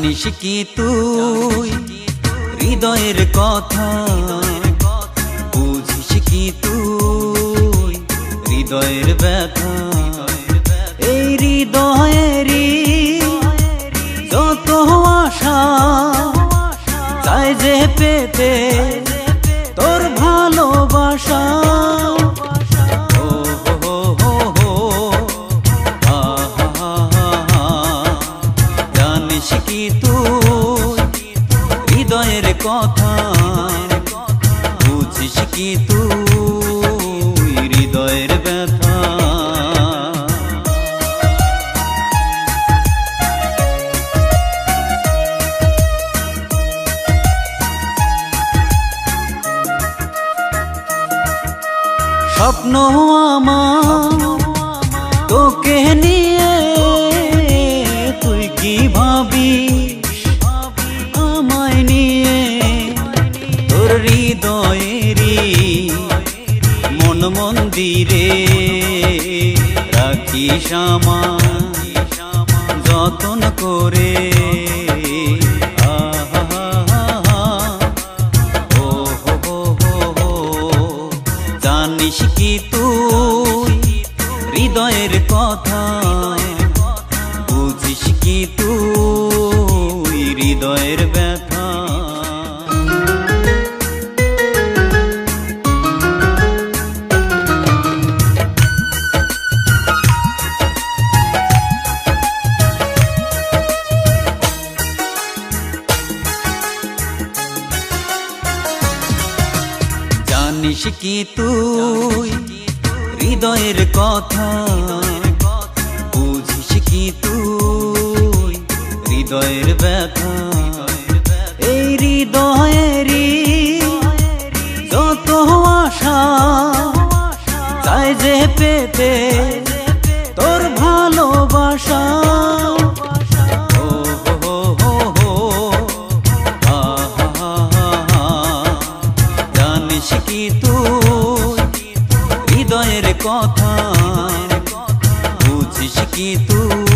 জানিস কি তুই? হৃদয়ের কথা বুঝিস কি তুই? হৃদয়ের ব্যথা, এই হৃদয়েরই যত আশা, চাই যে পেতে হৃদয়ের কথা বুঝিস কি তুই হৃদয়ের ব্যথা? স্বপ্ন আমার তোকে নিয়ে তোর হৃদয়েরই মন মন্দিরে রাখিস আমার যতন করে। জানিস কি তুই হৃদয়ের কথা? বুঝিস কি তুই হৃদয়ের ব্যথা? জানিস কি তুই? হৃদয়ের কথা বুঝিস কি তুই? হৃদয়ের ব্যথা। এই হৃদয়েরই যত আশা চাই যে পেতে তোর ভালোবাসা। কথা। বুঝিস কি তুই?